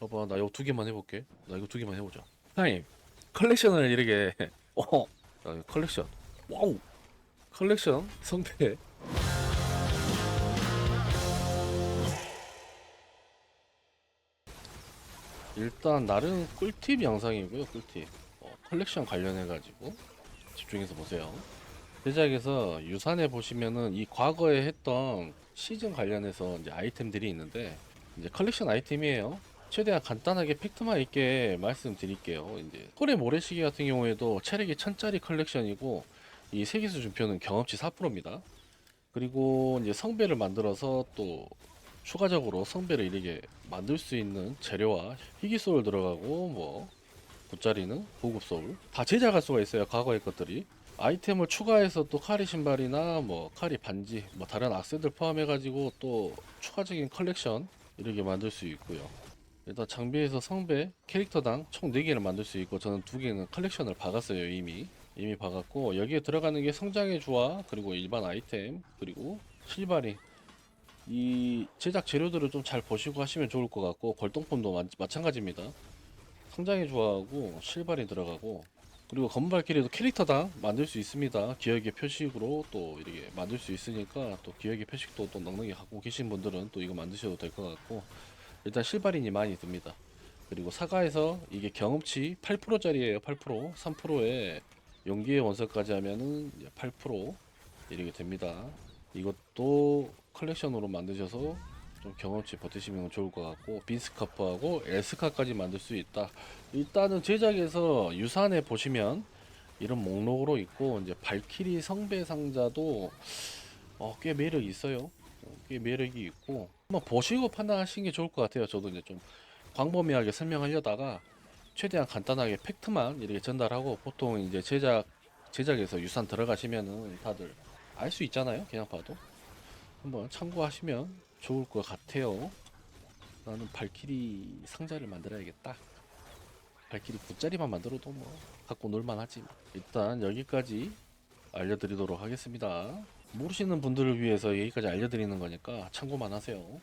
봐봐 나 이거 두 개만 해볼게. 나 이거 두 개만 해보자. 타임 컬렉션을 이렇게 어. 자, 이거 컬렉션. 와우. 컬렉션? 성패 일단 나름 꿀팁 영상이고요 꿀팁. 어, 컬렉션 관련해가지고 집중해서 보세요. 제작에서 유산에 보시면은 이 과거에 했던 시즌 관련해서 이제 아이템들이 있는데 이제 컬렉션 아이템이에요. 최대한 간단하게 팩트만 있게 말씀드릴게요. 이제 콜의 모래시계 같은 경우에도 체력이 1000짜리 컬렉션이고 이 세계수 준표는 경험치 4%입니다. 그리고 이제 성배를 만들어서 또 추가적으로 성배를 이렇게 만들 수 있는 재료와 희귀 소울 들어가고 뭐 굿자리는 고급 소울 다 제작할 수가 있어요. 과거의 것들이 아이템을 추가해서 또 카리 신발이나 뭐 카리 반지 뭐 다른 악세들 포함해 가지고 또 추가적인 컬렉션 이렇게 만들 수 있고요. 일단 장비에서 성배 캐릭터당 총 4개를 만들 수 있고 저는 2개는 컬렉션을 박았어요 이미. 이미 박았고 여기에 들어가는 게 성장의 주화 그리고 일반 아이템 그리고 실바리. 이 제작 재료들을 좀 잘 보시고 하시면 좋을 것 같고 골동품도 마, 마찬가지입니다. 성장의 주화하고 실발이 들어가고 그리고 검발끼리도 캐릭터당 만들 수 있습니다. 기억의 표식으로 또 이렇게 만들 수 있으니까 또 기억의 표식도 또 넉넉히 갖고 계신 분들은 또 이거 만드셔도 될 것 같고 일단 실발인이 많이 듭니다. 그리고 사과에서 이게 경험치 8%짜리예요. 8% 3%에 용기의 원석까지 하면은 8% 이렇게 됩니다. 이것도 컬렉션으로 만드셔서 좀 경험치 버티시면 좋을 것 같고 빈스카프하고 엘스카까지 만들 수 있다. 일단은 제작에서 유산에 보시면 이런 목록으로 있고 이제 발키리 성배 상자도 어, 꽤 매력이 있어요. 어, 꽤 매력이 있고 한번 보시고 판단하시는 게 좋을 것 같아요. 저도 이제 좀 광범위하게 설명하려다가 최대한 간단하게 팩트만 이렇게 전달하고 보통 이제 제작 제작에서 유산 들어가시면은 다들 알 수 있잖아요. 그냥 봐도 한번 참고하시면 좋을 것 같아요. 나는 발키리 상자를 만들어야겠다. 발키리 굿자리만 만들어도 뭐 갖고 놀만하지. 일단 여기까지 알려드리도록 하겠습니다. 모르시는 분들을 위해서 여기까지 알려드리는 거니까 참고만 하세요.